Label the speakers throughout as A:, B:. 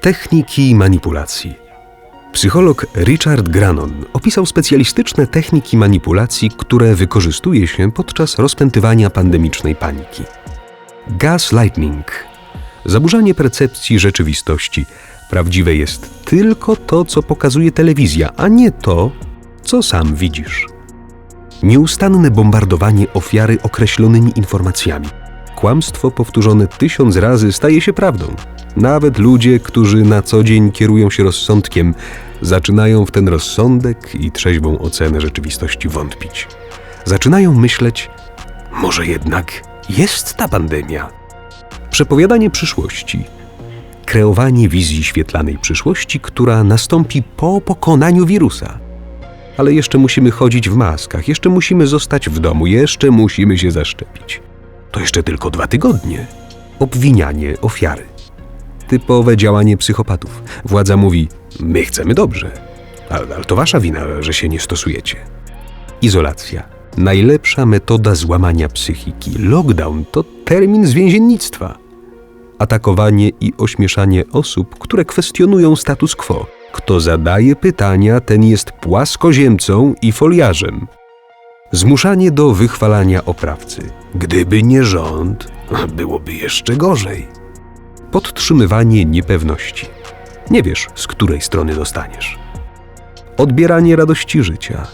A: Techniki manipulacji. Psycholog Richard Granon opisał specjalistyczne techniki manipulacji, które wykorzystuje się podczas rozpętywania pandemicznej paniki. Gaslighting zaburzanie percepcji rzeczywistości. Prawdziwe jest tylko to, co pokazuje telewizja, a nie to, co sam widzisz. Nieustanne bombardowanie ofiary określonymi informacjami. Kłamstwo powtórzone tysiąc razy staje się prawdą. Nawet ludzie, którzy na co dzień kierują się rozsądkiem, zaczynają w ten rozsądek i trzeźwą ocenę rzeczywistości wątpić. Zaczynają myśleć, może jednak jest ta pandemia. Przepowiadanie przyszłości. Kreowanie wizji świetlanej przyszłości, która nastąpi po pokonaniu wirusa. Ale jeszcze musimy chodzić w maskach, jeszcze musimy zostać w domu, jeszcze musimy się zaszczepić. To jeszcze tylko dwa tygodnie. Obwinianie ofiary. Typowe działanie psychopatów. Władza mówi: My chcemy dobrze, ale, ale to wasza wina, że się nie stosujecie. Izolacja. Najlepsza metoda złamania psychiki. Lockdown to termin z więziennictwa. Atakowanie i ośmieszanie osób, które kwestionują status quo. Kto zadaje pytania, ten jest płaskoziemcą i foliarzem. Zmuszanie do wychwalania oprawcy. Gdyby nie rząd, byłoby jeszcze gorzej. Podtrzymywanie niepewności. Nie wiesz, z której strony dostaniesz. Odbieranie radości życia.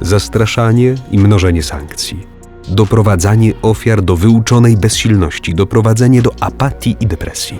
A: Zastraszanie i mnożenie sankcji. Doprowadzanie ofiar do wyuczonej bezsilności, doprowadzenie do apatii i depresji.